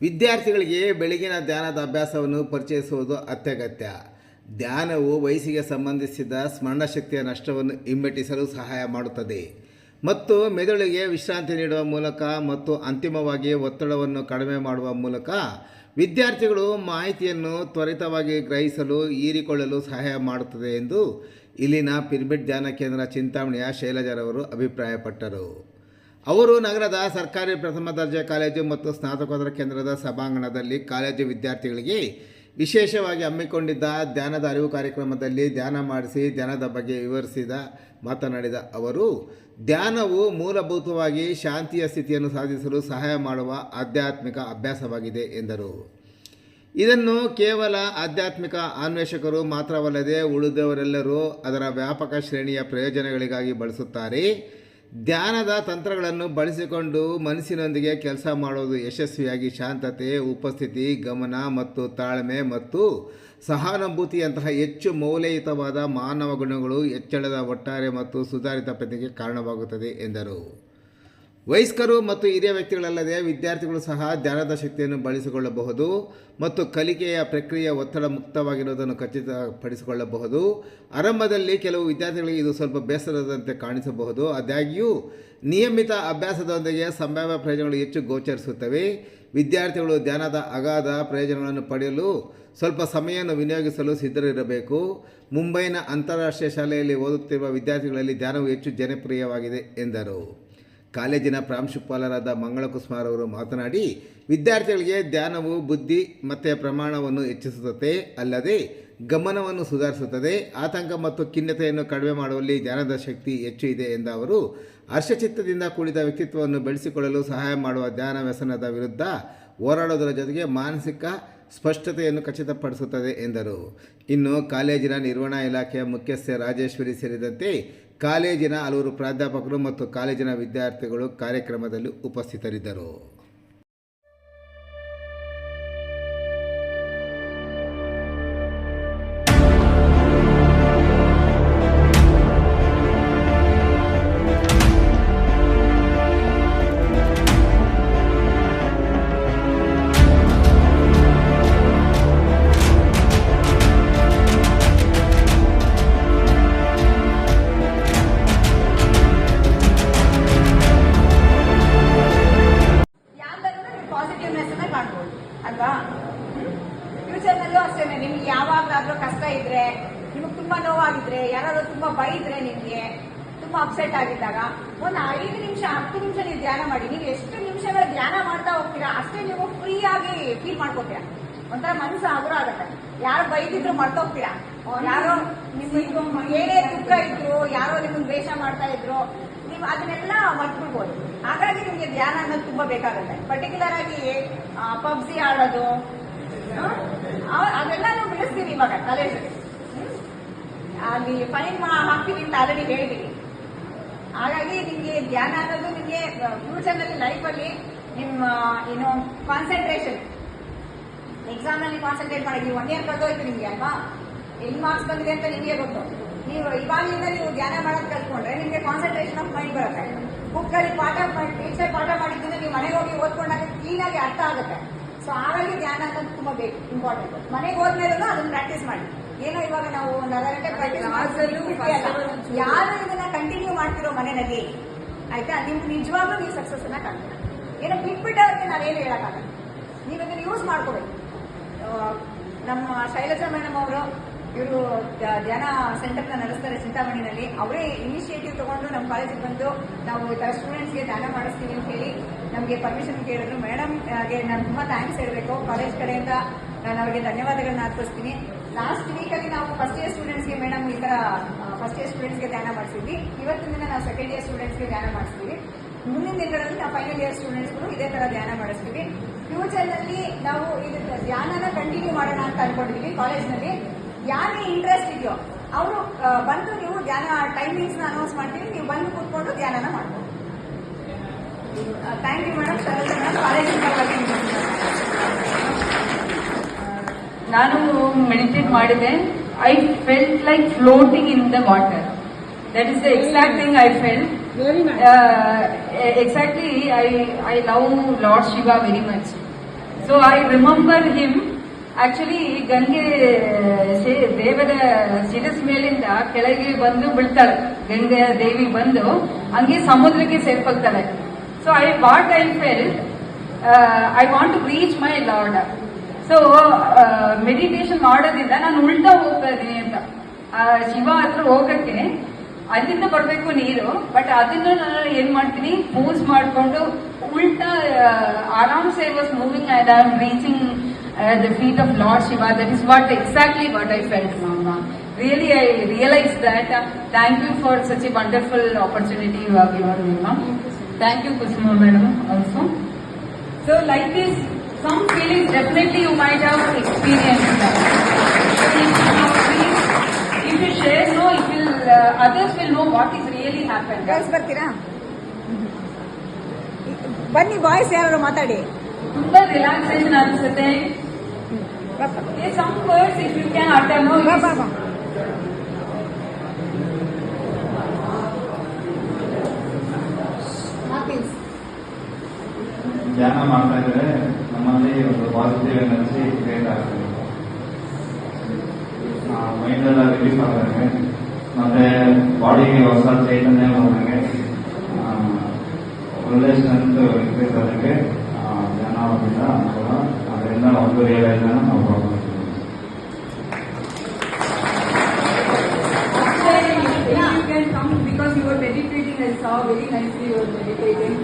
ವಿದ್ಯಾರ್ಥಿಗಳಿಗೆ ಬೆಳಗಿನ ಧ್ಯಾನದ ಅಭ್ಯಾಸವನ್ನು ಪರಿಚಯಿಸುವುದು ಅತ್ಯಗತ್ಯ. ಧ್ಯಾನವು ವಯಸ್ಸಿಗೆ ಸಂಬಂಧಿಸಿದ ಸ್ಮರಣಶಕ್ತಿಯ ನಷ್ಟವನ್ನು ಹಿಮ್ಮೆಟ್ಟಿಸಲು ಸಹಾಯ ಮಾಡುತ್ತದೆ. ಮತ್ತು ಮೆದುಳಿಗೆ ವಿಶ್ರಾಂತಿ ನೀಡುವ ಮೂಲಕ ಮತ್ತು ಅಂತಿಮವಾಗಿ ಒತ್ತಡವನ್ನು ಕಡಿಮೆ ಮಾಡುವ ಮೂಲಕ ವಿದ್ಯಾರ್ಥಿಗಳು ಮಾಹಿತಿಯನ್ನು ತ್ವರಿತವಾಗಿ ಗ್ರಹಿಸಲು, ಹೀರಿಕೊಳ್ಳಲು ಸಹಾಯ ಮಾಡುತ್ತದೆ ಎಂದು ಇಲ್ಲಿನ ಪಿರ್ಮಿಡ್ ಧ್ಯಾನ ಕೇಂದ್ರ ಚಿಂತಾಮಣಿಯ ಶೈಲಜಾರವರು ಅಭಿಪ್ರಾಯಪಟ್ಟರು. ಅವರು ನಗರದ ಸರ್ಕಾರಿ ಪ್ರಥಮ ದರ್ಜೆ ಕಾಲೇಜು ಮತ್ತು ಸ್ನಾತಕೋತ್ತರ ಕೇಂದ್ರದ ಸಭಾಂಗಣದಲ್ಲಿ ಕಾಲೇಜು ವಿದ್ಯಾರ್ಥಿಗಳಿಗೆ ವಿಶೇಷವಾಗಿ ಹಮ್ಮಿಕೊಂಡಿದ್ದ ಧ್ಯಾನದ ಅರಿವು ಕಾರ್ಯಕ್ರಮದಲ್ಲಿ ಧ್ಯಾನ ಮಾಡಿಸಿ, ಧ್ಯಾನದ ಬಗ್ಗೆ ವಿವರಿಸಿದ, ಮಾತನಾಡಿದ ಅವರು, ಧ್ಯಾನವು ಮೂಲಭೂತವಾಗಿ ಶಾಂತಿಯ ಸ್ಥಿತಿಯನ್ನು ಸಾಧಿಸಲು ಸಹಾಯ ಮಾಡುವ ಆಧ್ಯಾತ್ಮಿಕ ಅಭ್ಯಾಸವಾಗಿದೆ ಎಂದರು. ಇದನ್ನು ಕೇವಲ ಆಧ್ಯಾತ್ಮಿಕ ಅನ್ವೇಷಕರು ಮಾತ್ರವಲ್ಲದೆ ಉಳಿದವರೆಲ್ಲರೂ ಅದರ ವ್ಯಾಪಕ ಶ್ರೇಣಿಯ ಪ್ರಯೋಜನಗಳಿಗಾಗಿ ಬಳಸುತ್ತಾರೆ. ಧ್ಯಾನದ ತಂತ್ರಗಳನ್ನು ಬಳಸಿಕೊಂಡು ಮನಸ್ಸಿನೊಂದಿಗೆ ಕೆಲಸ ಮಾಡುವುದು ಯಶಸ್ವಿಯಾಗಿ ಶಾಂತತೆ, ಉಪಸ್ಥಿತಿ, ಗಮನ ಮತ್ತು ತಾಳ್ಮೆ ಮತ್ತು ಸಹಾನುಭೂತಿಯಂತಹ ಹೆಚ್ಚು ಮೌಲ್ಯಯುತವಾದ ಮಾನವ ಗುಣಗಳು ಹೆಚ್ಚಳದ ಒಟ್ಟಾರೆ ಮತ್ತು ಸುಧಾರಿತ ಪ್ರತಿಗೆ ಕಾರಣವಾಗುತ್ತದೆ ಎಂದರು. ವಯಸ್ಕರು ಮತ್ತು ಹಿರಿಯ ವ್ಯಕ್ತಿಗಳಲ್ಲದೆ ವಿದ್ಯಾರ್ಥಿಗಳು ಸಹ ಧ್ಯಾನದ ಶಕ್ತಿಯನ್ನು ಬಳಸಿಕೊಳ್ಳಬಹುದು ಮತ್ತು ಕಲಿಕೆಯ ಪ್ರಕ್ರಿಯೆ ಒತ್ತಡ ಮುಕ್ತವಾಗಿರುವುದನ್ನು ಖಚಿತಪಡಿಸಿಕೊಳ್ಳಬಹುದು. ಆರಂಭದಲ್ಲಿ ಕೆಲವು ವಿದ್ಯಾರ್ಥಿಗಳಿಗೆ ಇದು ಸ್ವಲ್ಪ ಬೇಸರದಂತೆ ಕಾಣಿಸಬಹುದು. ಆದಾಗ್ಯೂ, ನಿಯಮಿತ ಅಭ್ಯಾಸದೊಂದಿಗೆ ಸಂಭಾವ್ಯ ಪ್ರಯೋಜನಗಳು ಹೆಚ್ಚು ಗೋಚರಿಸುತ್ತವೆ. ವಿದ್ಯಾರ್ಥಿಗಳು ಧ್ಯಾನದ ಅಗಾಧ ಪ್ರಯೋಜನಗಳನ್ನು ಪಡೆಯಲು ಸ್ವಲ್ಪ ಸಮಯವನ್ನು ವಿನಿಯೋಗಿಸಲು ಸಿದ್ಧರಿರಬೇಕು. ಮುಂಬೈನ ಅಂತಾರಾಷ್ಟ್ರೀಯ ಶಾಲೆಯಲ್ಲಿ ಓದುತ್ತಿರುವ ವಿದ್ಯಾರ್ಥಿಗಳಲ್ಲಿ ಧ್ಯಾನವು ಹೆಚ್ಚು ಜನಪ್ರಿಯವಾಗಿದೆ ಎಂದರು. ಕಾಲೇಜಿನ ಪ್ರಾಂಶುಪಾಲರಾದ ಮಂಗಳಕುಸ್ಮಾರ್ ಮಾತನಾಡಿ, ವಿದ್ಯಾರ್ಥಿಗಳಿಗೆ ಧ್ಯಾನವು, ಬುದ್ಧಿ ಮತ್ತು ಪ್ರಮಾಣವನ್ನು ಹೆಚ್ಚಿಸುತ್ತದೆ, ಅಲ್ಲದೆ ಗಮನವನ್ನು ಸುಧಾರಿಸುತ್ತದೆ. ಆತಂಕ ಮತ್ತು ಖಿನ್ನತೆಯನ್ನು ಕಡಿಮೆ ಮಾಡುವಲ್ಲಿ ಧ್ಯಾನದ ಶಕ್ತಿ ಹೆಚ್ಚು ಇದೆ ಎಂದ ಅವರು, ಹರ್ಷಚಿತ್ತದಿಂದ ಕೂಡಿದ ವ್ಯಕ್ತಿತ್ವವನ್ನು ಬೆಳೆಸಿಕೊಳ್ಳಲು ಸಹಾಯ ಮಾಡುವ ಧ್ಯಾನ ವ್ಯಸನದ ವಿರುದ್ಧ ಹೋರಾಡೋದರ ಜೊತೆಗೆ ಮಾನಸಿಕ ಸ್ಪಷ್ಟತೆಯನ್ನು ಖಚಿತಪಡಿಸುತ್ತದೆ ಎಂದರು. ಇನ್ನು ಕಾಲೇಜಿನ ನಿರ್ವಹಣಾ ಇಲಾಖೆಯ ಮುಖ್ಯಸ್ಥೆ ರಾಜೇಶ್ವರಿ ಸೇರಿದಂತೆ ಕಾಲೇಜಿನ ಹಲವರು ಪ್ರಾಧ್ಯಾಪಕರು ಮತ್ತು ಕಾಲೇಜಿನ ವಿದ್ಯಾರ್ಥಿಗಳು ಕಾರ್ಯಕ್ರಮದಲ್ಲಿ ಉಪಸ್ಥಿತರಿದ್ದರು. ಅಷ್ಟೇ ನಿಮ್ಗೆ ಯಾವಾಗಾದ್ರೂ ಕಷ್ಟ ಇದ್ರೆ, ನಿಮಗೆ ತುಂಬಾ ನೋವಾಗಿದ್ರೆ, ಯಾರಾದ್ರೂ ತುಂಬಾ ಬೈದ್ರೆ ನಿಮ್ಗೆ, ತುಂಬಾ ಅಪ್ಸೆಟ್ ಆಗಿದ್ದಾಗ ಒಂದು ಐದು ನಿಮಿಷ, ಹತ್ತು ನಿಮಿಷ ನೀವು ಧ್ಯಾನ ಮಾಡಿ. ನೀವು ಎಷ್ಟು ನಿಮಿಷಗಳ ಧ್ಯಾನ ಮಾಡ್ತಾ ಹೋಗ್ತೀರಾ, ಅಷ್ಟೇ ನೀವು ಫ್ರೀ ಆಗಿ ಫೀಲ್ ಮಾಡ್ಕೋತೀರಾ. ಒಂಥರ ಮನಸ್ಸು ಹಗುರ ಆಗುತ್ತೆ. ಯಾರು ಬೈದಿದ್ರು ಮರ್ತೋಗ್ತೀರಾ ಯಾರೋ ನಿಮ್ಮ ಏನೇ ದುಃಖ ಇದ್ರು, ಯಾರೋ ನಿಮ್ಗೆ ದ್ವೇಷ ಮಾಡ್ತಾ ಇದ್ರು, ನೀವು ಅದನ್ನೆಲ್ಲ ಮರ್ತ್ಬಿಡ್ಬೋದು. ಹಾಗಾಗಿ ನಿಮ್ಗೆ ಧ್ಯಾನ ಅನ್ನೋದು ತುಂಬಾ ಬೇಕಾಗುತ್ತೆ. ಪರ್ಟಿಕ್ಯುಲರ್ ಆಗಿ ಪಬ್ಜಿ ಆಡೋದು ಆ, ಅವ- ಅದೆಲ್ಲ ನಾವು ಬಿಡಿಸ್ತೀವಿ ಇವಾಗ ಕಾಲೇಜಲ್ಲಿ ಅಲ್ಲಿ ಫೈನ್ ಹಾಕ್ತೀವಿ ಅಂತ ಆಲ್ರೆಡಿ ಹೇಳಿದೀನಿ ಹಾಗಾಗಿ ನಿಮಗೆ ಧ್ಯಾನ ಅನ್ನೋದು ನಿಮಗೆ ಫ್ಯೂಚರ್ನಲ್ಲಿ ಲೈಫ್ ಅಲ್ಲಿ ನಿಮ್ಮ ಏನು ಕಾನ್ಸಂಟ್ರೇಷನ್ ಎಕ್ಸಾಮ್ ಅಲ್ಲಿ ಕಾನ್ಸಂಟ್ರೇಟ್ ಮಾಡಿ ನೀವು ಒನ್ ಇಯರ್ ಬಂದೋಯ್ತು ನಿಮ್ಗೆ ಅಲ್ವಾ? ಎಲ್ಲಿ ಮಾರ್ಕ್ಸ್ ಬಂದಿದೆ ಅಂತ ನಿಮಗೆ ಗೊತ್ತು. ನೀವು ಇವಾಗಿಂದ ನೀವು ಧ್ಯಾನ ಮಾಡೋದು ಕಲ್ತ್ಕೊಂಡ್ರೆ ನಿಮಗೆ ಕಾನ್ಸಂಟ್ರೇಷನ್ ಆಫ್ ಮೈಂಡ್ ಬರುತ್ತೆ. ಬುಕ್ ಅಲ್ಲಿ ಪಾಠ ಮಾಡಿ ಟೀಚರ್ ಪಾಠ ಮಾಡಿದ್ರೆ ನೀವು ಮನೆಗೆ ಹೋಗಿ ಓದ್ಕೊಂಡಾಗ ಕ್ಲೀನ್ ಆಗಿ ಅರ್ಥ ಆಗುತ್ತೆ. ಸೊ ಆರೋಗ್ಯ ಧ್ಯಾನ ಅನ್ನೋದು ತುಂಬಾ ಬೇಕು ಇಂಪಾರ್ಟೆಂಟ್ ಮನೆಗೆ ಹೋದ್ಮೇಲೂ ಅದನ್ನ ಪ್ರಾಕ್ಟೀಸ್ ಮಾಡಿ. ಏನೋ ಇವಾಗ ನಾವು ಒಂದು ಅರ್ಧ ಗಂಟೆ ಪ್ರಾಕ್ಟೀಸ್ ಯಾರು ಇದನ್ನ ಕಂಟಿನ್ಯೂ ಮಾಡ್ತಿರೋ ಮನೆಯಲ್ಲಿ? ಆಯ್ತಾ? ನಿಮ್ಗೆ ನಿಜವಾಗ್ಲೂ ನೀವು ಸಕ್ಸಸ್ ಅನ್ನ ಕಾಣ್ತೀರ? ಏನೋ ಬಿಟ್ಬಿಟ್ಟಾಗೆ ನಾನು ಏನು ಹೇಳಕ್ಕಾಗಲ್ಲ. ನೀವು ಇದನ್ನ ಯೂಸ್ ಮಾಡ್ಕೋಬೇಕು. ನಮ್ಮ ಶೈಲಜಾ ಮೇಡಮ್ ಅವರು ಇವರು ಧ್ಯಾನ ಸೆಂಟರ್ನ ನಡೆಸ್ತಾರೆ ಚಿಂತಾಮಣಿನಲ್ಲಿ. ಅವರೇ ಇನಿಷಿಯೇಟಿವ್ ತಗೊಂಡು ನಮ್ಮ ಕಾಲೇಜಿಗೆ ಬಂದು ನಾವು ಈ ಥರ ಸ್ಟೂಡೆಂಟ್ಸ್ಗೆ ಧ್ಯಾನ ಮಾಡಿಸ್ತೀವಿ ಅಂತ ಹೇಳಿ ನಮಗೆ ಪರ್ಮಿಷನ್ ಕೇಳಿದ್ರು. ಮೇಡಮ್ ಹಾಗೆ ನಾನು ತುಂಬಾ ಥ್ಯಾಂಕ್ಸ್ ಹೇಳಬೇಕು. ಕಾಲೇಜ್ ಕಡೆಯಿಂದ ನಾನು ಅವರಿಗೆ ಧನ್ಯವಾದಗಳನ್ನ ಅರ್ಪಿಸ್ತೀನಿ ಲಾಸ್ಟ್ ವೀಕಲ್ಲಿ ನಾವು ಫಸ್ಟ್ ಇಯರ್ ಸ್ಟೂಡೆಂಟ್ಸ್ಗೆ ಮೇಡಮ್ ಈ ಥರ ಫಸ್ಟ್ ಇಯರ್ ಸ್ಟೂಡೆಂಟ್ಸ್ಗೆ ಧ್ಯಾನ ಮಾಡಿಸಿದ್ವಿ. ಇವತ್ತಿನ ದಿನ ನಾವು ಸೆಕೆಂಡ್ ಇಯರ್ ಸ್ಟೂಡೆಂಟ್ಸ್ಗೆ ಧ್ಯಾನ ಮಾಡಿಸ್ತೀವಿ ಮುಂದಿನ ದಿನಗಳಲ್ಲಿ ನಾವು ಫೈನಲ್ ಇಯರ್ ಸ್ಟೂಡೆಂಟ್ಸ್ಗಳು ಇದೇ ತರ ಧ್ಯಾನ ಮಾಡಿಸ್ತೀವಿ. ಫ್ಯೂಚರ್ನಲ್ಲಿ ನಾವು ಇದು ಧ್ಯಾನನ ಕಂಟಿನ್ಯೂ ಮಾಡೋಣ ಅಂತ ಅನ್ಕೊಂಡಿದೀವಿ ಕಾಲೇಜ್ನಲ್ಲಿ ಯಾರಿಗೆ ಇಂಟ್ರೆಸ್ಟ್ ಇದೆಯೋ, ಅವರು ಬಂದು ನೀವು ಧ್ಯಾನ ಟೈಮಿಂಗ್ಸ್ ಅನೌನ್ಸ್ ಮಾಡ್ತೀವಿ. ನೀವು ಬಂದು ಕೂತ್ಕೊಂಡು ಧ್ಯಾನನ ಮಾಡ್ಬೋದು. ಥ್ಯಾಂಕ್ ಯು ಮೇಡಮ್ ಕಾಲೇಜಿಂದ ನಾನು ಮೆಡಿಟೇಟ್ ಮಾಡಿದೆ. I felt like floating in the water that is the exact thing I felt exactly I I love Lord Shiva very much so I remember him actually Ganga ದೇವರ ಶಿರಸ್ ಮೇಲಿಂದ ಕೆಳಗೆ ಬಂದು ಬೀಳ್ತಾಳೆ. ಗಂಗೆ ದೇವಿ ಬಂದು ಹಂಗೆ ಸಮುದ್ರಕ್ಕೆ ಸೇರ್ಪೋಗ್ತಾಳೆ I, I I felt, felt I want to reach my Lord. So meditation ಮಾಡೋದ್ರಿಂದ ನಾನು ಉಲ್ಟಾ ಹೋಗ್ತಾ ಅಂತ. ಆ, ಶಿವ ಹತ್ರ ಹೋಗಕ್ಕೆ ಅಲ್ಲಿಂದ ಬರಬೇಕು ನೀರು ಬಟ್ ಅದನ್ನ ನಾನು ಏನ್ ಮಾಡ್ತೀನಿ? ಮೂವ್ಸ್ ಮಾಡಿಕೊಂಡು ಉಲ್ಟಾ ಆರಾಮ್ಸೆ was moving I am reaching the feet of Lord Shiva that is what exactly what I felt ಮಾಮ really I realize that thank you for such a wonderful opportunity you have given me Thank you Kusuma madam also So like this, some feelings definitely you might have experienced that. So if you have feelings, If you share, no, it will, uh, others will know what is really happened. Girls ಬರ್ತೀರಾ ಬನ್ನಿ boys ಯಾರು ಮಾತಾಡಿ ತುಂಬಾ relaxation ಅನ್ಸುತ್ತೆ ಪಾಪ. Some words if you can attend ಧ್ಯಾನ ಮಾಡ್ತಾ ಇದ್ರೆ ನಮ್ಮಲ್ಲಿ ಒಂದು ಪಾಸಿಟಿವ್ ಎನರ್ಜಿ ಕ್ರಿಯೇಟ್ ಆಗ್ತದೆ ಮೈಂಡ್ ಎಲ್ಲ ರಿಲೀಫ್ ಆದಂಗೆ ಮತ್ತೆ ಬಾಡಿಗೆ ಹೊಸ ಚೈತನ್ಯ ಬಂದಂಗೆ ಆ, ಒಳ್ಳೆ ಸ್ಟ್ರೆಂತ್ ಇನ್ಕ್ರೀಸ್ ಆದಂಗೆ ಆ, ಧ್ಯಾನ ಮಾಡೋದ್ರಿಂದ ಅನುಕೂಲ ಅದರಿಂದ ಒಂದು ರಿಯಲೈಸನ್ ನಾವು ಮಾಡ್ಕೊಳ್ತೀವಿ you can come because you were meditating, I saw very nicely you were meditating.